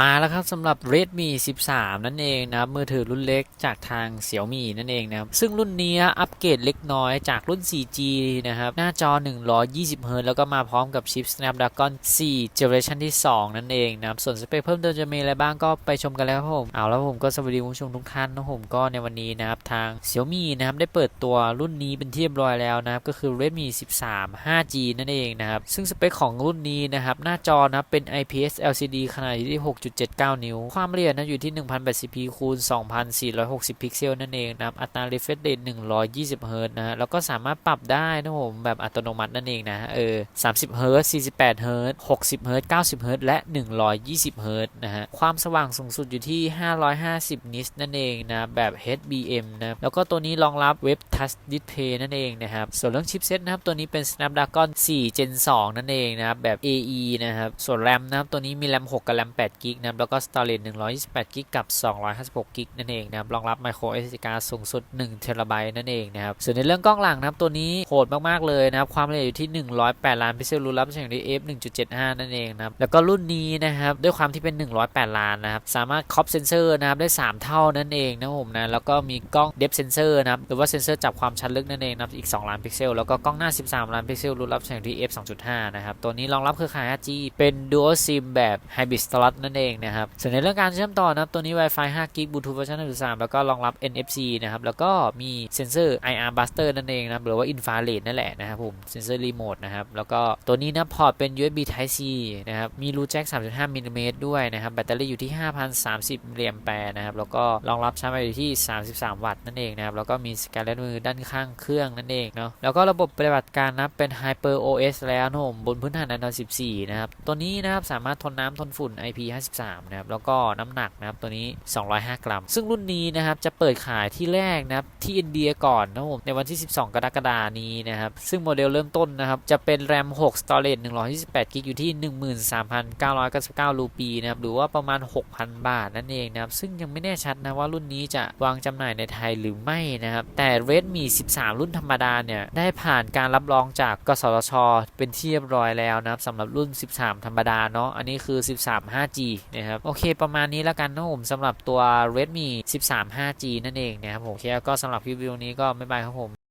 มาแล้วครับสำหรับ Redmi 13 นั่นเองนะครับมือถือรุ่นเล็กจากทาง Xiaomi นั่นเองนะครับซึ่งรุ่นนี้อัปเกรดเล็กน้อยจากรุ่น 4G นะครับหน้าจอ 120 Hz แล้วก็มาพร้อมกับชิป Snapdragon 4 Generation ที่ 2 นั่นเองนะครับส่วนสเปคเพิ่มเติมจะมีอะไรบ้างก็ไปชมกันแล้วครับผมเอาแล้วผมก็สวัสดีคุณผู้ชมทุกท่านนะผมก็ในวันนี้นะครับทาง Xiaomi นะครับได้เปิดตัวรุ่นนี้เป็นที่เรียบร้อยแล้วนะครับก็คือ Redmi 13 5G นั่นเองนะครับซึ่งสเปคของรุ่นนี้นะครับหน้าจอนะเป็น IPS LCD ขนาดอยู่6.79 นิ้ว ความละเอียดนะอยู่ที่ 1080p คูณ2460 พิกเซลนั่นเองนะอัตรา refresh rate 120 Hz นะฮะแล้วก็สามารถปรับได้นะผมแบบอัตโนมัตินั่นเองนะเออ30 Hz 48 Hz 60 Hz 90 Hz และ 120 Hz นะฮะความสว่างสูงสุดอยู่ที่ 550นิตนั่นเองนะแบบ HBM นะแล้วก็ตัวนี้รองรับเว็บ Touch Display นั่นเองนะครับส่วนเรื่องชิปเซ็ตนะครับตัวนี้เป็น Snapdragon 4 Gen 2 นั่นเองนะครับแบบ AE นะครับส่วน RAM นะครับตัวนี้มี RAM 6กับ RAM 8 g b กนะครับแล้วก็ Storage 128 g b กับ256 g b นั่นเองนะครับรองรับ Micro SD card สูงสุด1 t b นั่นเองนะครับส่วนในเรื่องกล้องหลังนะครับตัวนี้โหดมากๆเลยนะครับความละเอียดอยู่ที่ 108 ล้านพิกเซลรูรับเสียงดี f 1.75 นั่นเองนะครับแล้วก็รุ่นนี้นะครับด้วยความที่เป็น 108 ล้านนะครับสามารถครอปเซนเซอร์นะครับได้ 3 เท่านั่นเองนะผมนะแล้วก็มีกล้อง depth sensor นะครับหรือว่าเซนเซอร์จับความชันลึกนั่นเองนะครับอีก 2 ล้านพิกเซลแล้วก็กล้องหน้า 13 ล้านพิกเซลรูรับเสียงดี f 2.5 นะครับตัวนี้รองรับเครือข่าย 5G เป็น dual sim แบบ hybrid slot นั่นเองนะครับส่วนในเรื่องการเชื่อมต่อนะครับตัวนี้ Wi-Fi 5 g b Bluetooth เวอร์ชัน1.3แล้วก็รองรับ NFC นะครับแล้วก็มีเซนเซอร์ IR Buster นั่นเองนะครับหรือว่า infrared นั่นแหละนะครับผมเซนเซอร์รีโมทนะครับแล้วก็ตัวนี้นะพอร์ตเป็น USB Type C นะครับมีรูแจ็ค3.5มิลลิเมตรด้วยนะครับแบตเตอรี่อยู่ที่ 5,030มิลลิแอมแปร์นะครับแล้วก็รองรับชาร์จไฟอยู่ที่ 33 วัตต์นั่นเองนะครับแล้วก็มีสแกนเลนมือด้านข้างเครื่องนั่นเองเนาะแล้วก็ระบบปฏิบัติการนะเป็น Hyper OS แล้วนะผมบนพื้นฐาน Android 14 นะครับตัวนี้นะครับสามารถทนน้ำทนฝุ่น IP53 นะครับ แล้วก็น้ำหนักนะครับตัวนี้ 205 กรัม ซึ่งรุ่นนี้นะครับจะเปิดขายที่แรกนะครับที่อินเดียก่อนนะผมในวันที่ 12 กรกฎานี้นะครับ ซึ่งโมเดลเริ่มต้นนะครับจะเป็น RAM 6 Storage 128 g b อยู่ที่ 13,999 รูปีนะครับหรือว่าประมาณ 6,000 บาทนั่นเองนะครับซึ่งยังไม่แน่ชัดนะว่ารุ่นนี้จะวางจำหน่ายในไทยหรือไม่นะครับแต่ Redmi 13 รุ่นธรรมดาเนี่ยได้ผ่านการรับรองจากกสทช เป็นที่เรียบร้อยแล้วนะครับสำหรับรุ่น 13 ธรรมดาเนาะอันนี้คือ 13 5G นะครับ โอเคประมาณนี้แล้วกันนะผมสำหรับตัว Redmi 13 5G นั่นเองนะครับผมโอเคก็สำหรับรีวิวนี้ก็ไม่บายครับผม